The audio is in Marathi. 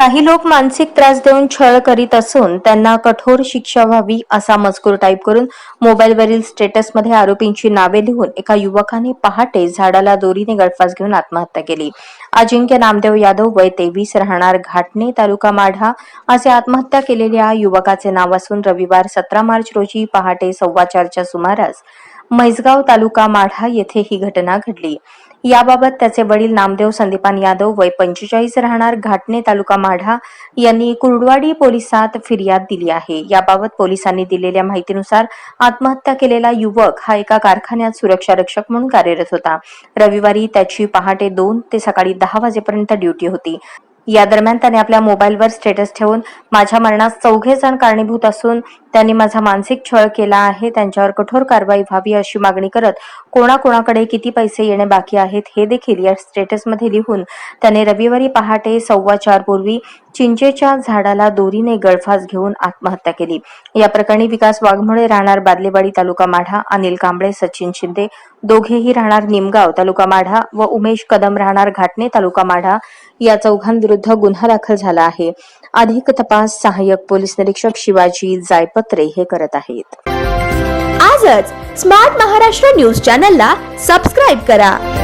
काही लोक मानसिक त्रास देऊन छळ करीत असून त्यांना कठोर शिक्षा व्हावी असा मजकूर टाईप करून मोबाईलवरील स्टेटसमध्ये आरोपींची नावे लिहून एका युवकाने पहाटे झाडाला दोरीने गळफास घेऊन आत्महत्या केली. अजिंक्य नामदेव यादव वय तेवीस राहणार घाटणे तालुका माढा. असे आत्महत्या केलेल्या युवकाचे नाव असून रविवार सतरा मार्च रोजी पहाटे सव्वा चारच्या सुमारास म्हैसगाव तालुका माढा येथे ही घटना घडली. याबाबत त्याचे वडील नामदेव संदीपान यादव वय पंचेचाळीस राहणार घाटणे तालुका माढा यांनी कुर्डवाडी पोलिसात फिर्याद दिली आहे. याबाबत पोलिसांनी दिलेल्या माहितीनुसार आत्महत्या केलेला युवक हा एका कारखान्यात सुरक्षा रक्षक म्हणून कार्यरत होता. रविवारी त्याची पहाटे दोन ते सकाळी दहा वाजेपर्यंत ड्युटी होती. या दरम्यान त्याने आपल्या मोबाईलवर स्टेटस ठेवून माझ्या मरणास चौघे जण कारणीभूत असून त्यांनी माझा मानसिक छळ केला आहे त्यांच्यावर कठोर कारवाई व्हावी अशी मागणी करत कोणाकोणाकडे किती पैसे येणे बाकी आहेत हे देखील या स्टेटसमध्ये लिहून त्याने रविवारी पहाटे सव्वा चार पूर्वी चिंचेच्या झाडाला दोरीने गळफास घेऊन आत्महत्या केली. या प्रकरणी विकास वाघमोळे राहणार बादलेवाडी तालुका माढा अनिल कांबळे सचिन शिंदे दोघेही राहणार निमगाव तालुका माढा व उमेश कदम राहणार घाटणे तालुका माढा. या चौघांविरुद्ध गुन्हा दाखल झाला आहे. अधिक तपास सहाय्यक पोलीस निरीक्षक शिवाजी जायपत्रे हे करत आहेत. आजच स्मार्ट महाराष्ट्र न्यूज चॅनलला सबस्क्राईब करा.